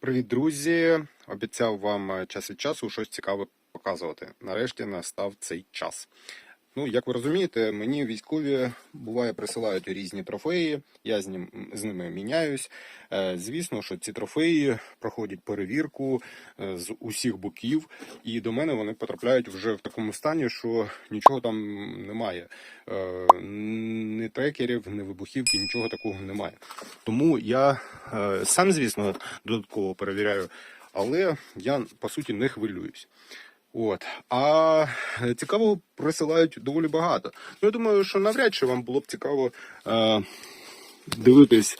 Привіт, друзі! Обіцяв вам е, час від часу щось цікаве показувати. Нарешті настав цей час. Ну, як ви розумієте, мені військові буває присилають різні трофеї, я з, ним, з ними міняюсь. Е, Звісно, що ці трофеї проходять перевірку е, з усіх боків, і до мене вони потрапляють вже в такому стані, що нічого там немає. Е, Ні трекерів, ні вибухівки, нічого такого немає. Тому я сам, звісно, додатково перевіряю, але я по суті не хвилююсь. От. А е, цікавого присилають доволі багато. Ну, я думаю, що навряд чи вам було б цікаво е, дивитись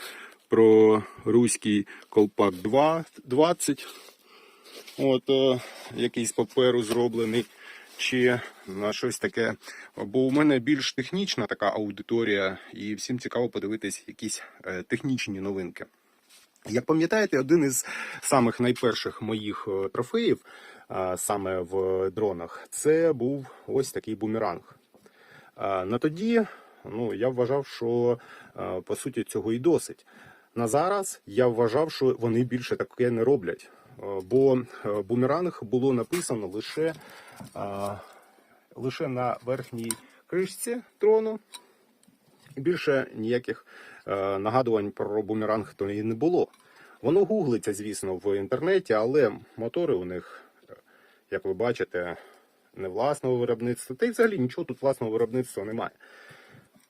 про руський колпак 2, 20, от, е, якийсь паперу зроблений, чи на щось таке. Бо у мене більш технічна така аудиторія, і всім цікаво подивитись якісь е, технічні новинки. Як пам'ятаєте, один із самих найперших моїх е, трофеїв саме в дронах, це був ось такий бумеранг. На тоді ну, я вважав, що по суті цього і досить. На зараз я вважав, що вони більше таке не роблять. Бо е, бумеранг було написано лише, лише на верхній кришці дрону. І більше ніяких е, нагадувань про бумеранг то і не було. Воно гуглиться, звісно, в інтернеті, але мотори у них, е, як ви бачите, не власного виробництва. Та й взагалі нічого тут власного виробництва немає.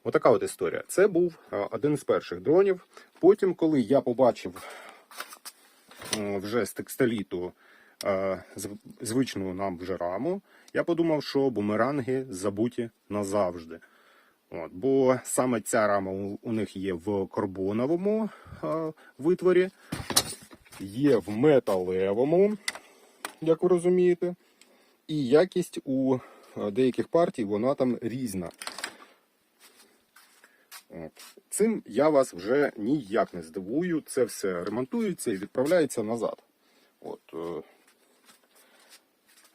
Отака от історія. Це був е, один з перших дронів. Потім, коли я побачив е, вже з текстиліту е, звичну нам вже раму, я подумав, що бумеранги забуті назавжди. От, бо саме ця рама у, у них є в карбоновому е, витворі, є в металевому, як ви розумієте, і якість у е, деяких партій вона там різна. От. Цим я вас вже ніяк не здивую. Це все ремонтується і відправляється назад. От. е.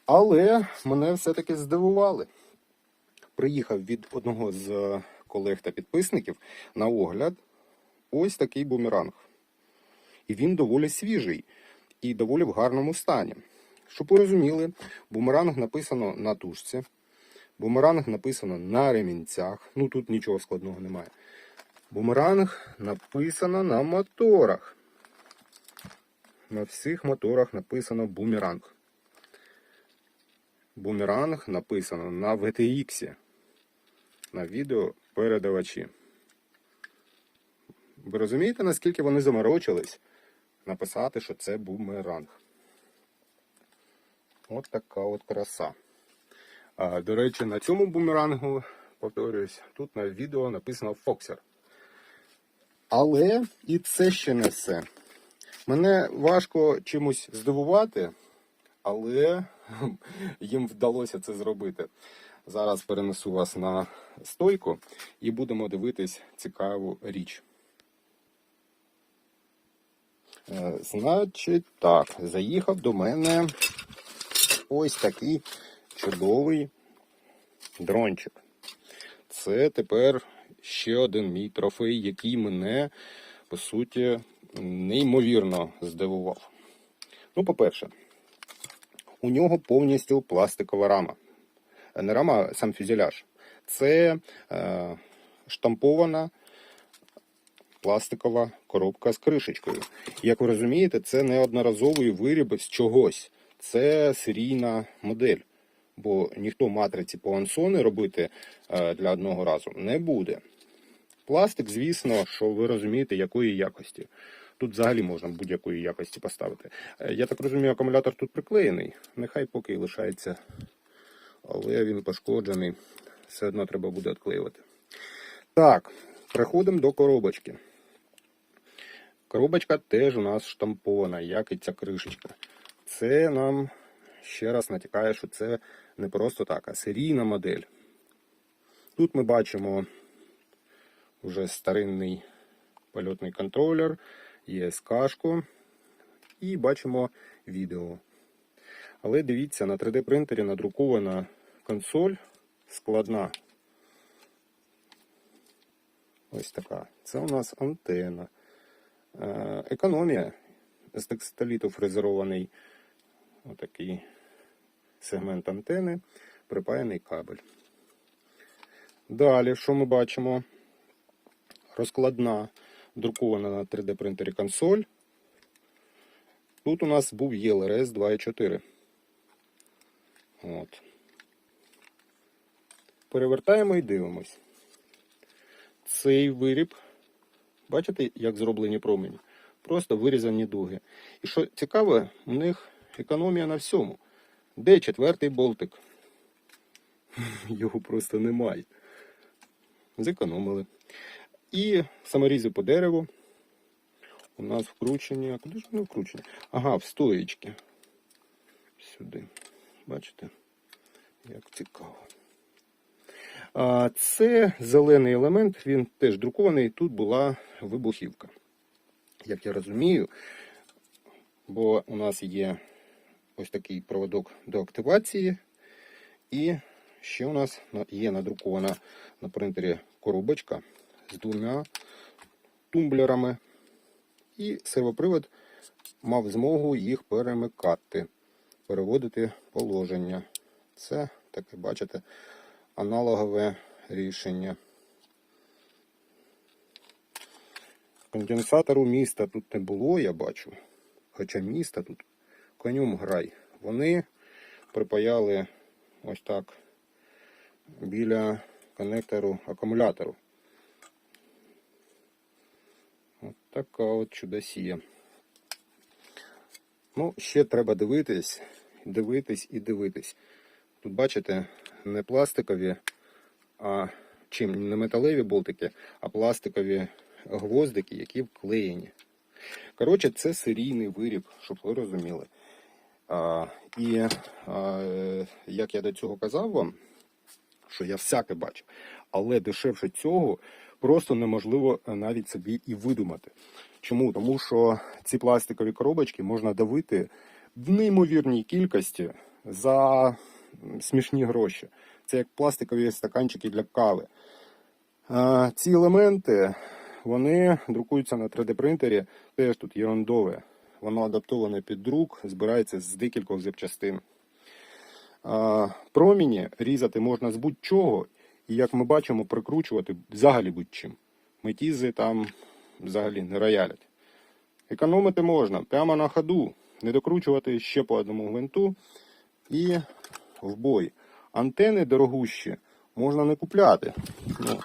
Але мене все-таки здивували приїхав від одного з е, колег та підписників на огляд ось такий бумеранг. І він доволі свіжий і доволі в гарному стані. Щоб ви розуміли, бумеранг написано на тушці, бумеранг написано на ремінцях. Ну тут нічого складного немає. Бумеранг написано на моторах. На всіх моторах написано бумеранг. Бумеранг написано на VTX на відеопередавачі. Ви розумієте, наскільки вони заморочились написати, що це бумеранг? От така от краса. А, до речі, на цьому бумерангу, повторюсь, тут на відео написано Фоксер. Але і це ще не все. Мене важко чимось здивувати, але їм вдалося це зробити. Зараз перенесу вас на стойку і будемо дивитись цікаву річ. Е, Значить, так, заїхав до мене ось такий чудовий дрончик. Це тепер ще один мій трофей, який мене, по суті, неймовірно здивував. Ну, по-перше, у нього повністю пластикова рама. Не рама, сам фюзеляж. Це е, штампована пластикова коробка з кришечкою. Як ви розумієте, це не одноразовий виріб з чогось. Це серійна модель. Бо ніхто матриці по ансони робити е, для одного разу не буде. Пластик, звісно, що ви розумієте, якої якості. Тут взагалі можна будь-якої якості поставити. Е, Я так розумію, акумулятор тут приклеєний. Нехай поки лишається, але він пошкоджений. Все одно треба буде відклеювати. Так, переходимо до коробочки. Коробочка теж у нас штампована, як і ця кришечка. Це нам ще раз натякає, що це не просто так, а серійна модель. Тут ми бачимо вже старинний польотний контролер, ЄСК-шку і бачимо відео. Але дивіться, на 3D принтері надрукована консоль складна. Ось така. Це у нас антенна. Е, Економія. з текстоліту фрезерований отакий сегмент антени, припаяний кабель. Далі, що ми бачимо? Розкладна друкована на 3D принтері консоль. Тут у нас був ELRS 2.4. От. Перевертаємо і дивимось. Цей виріб, бачите, як зроблені промені? Просто вирізані дуги. І що цікаве, у них економія на всьому. Де четвертий болтик? Його просто немає. Зекономили. І саморізи по дереву. У нас вкручені. Куди ж вони вкручені? Ага, в стоїчки. Сюди. Бачите? Як цікаво. Це зелений елемент, він теж друкований. Тут була вибухівка. Як я розумію, бо у нас є ось такий проводок до активації. І ще у нас є надрукована на принтері коробочка з двома тумблерами. І сервопривод мав змогу їх перемикати, переводити положення. Це таке, бачите, аналогове рішення. Конденсатору міста тут не було, я бачу. Хоча міста тут конюм грай. Вони припаяли ось так біля конектору акумулятору. От така от чудосія. Ну, ще треба дивитись, дивитись і дивитись. Тут бачите, не пластикові, а чим не металеві болтики, а пластикові гвоздики, які вклеєні. Коротше, це серійний виріб, щоб ви розуміли. А, і а, як я до цього казав вам, що я всяке бачу, але дешевше цього просто неможливо навіть собі і видумати. Чому? Тому що ці пластикові коробочки можна давити в неймовірній кількості за смішні гроші. Це як пластикові стаканчики для кави. Ці елементи вони друкуються на 3D принтері, теж тут ерундове. Воно адаптоване під друк, збирається з декількох запчастин. А, проміні різати можна з будь-чого, і як ми бачимо, прикручувати взагалі будь-чим. Метізи там взагалі не роялять. Економити можна прямо на ходу, не докручувати ще по одному гвинту і в бой. Антени дорогущі можна не купляти. Ну,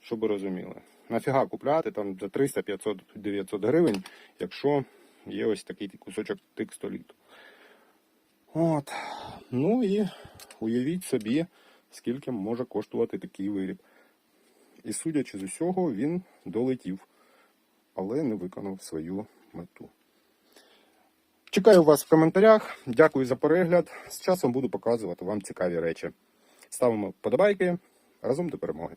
щоб ви розуміли. Нафіга купляти там за 300, 500, 900 гривень, якщо є ось такий кусочок текстоліту. От. Ну і уявіть собі, скільки може коштувати такий виріб. І судячи з усього, він долетів, але не виконав свою мету. Чекаю вас в коментарях. Дякую за перегляд. З часом буду показувати вам цікаві речі. Ставимо вподобайки разом до перемоги.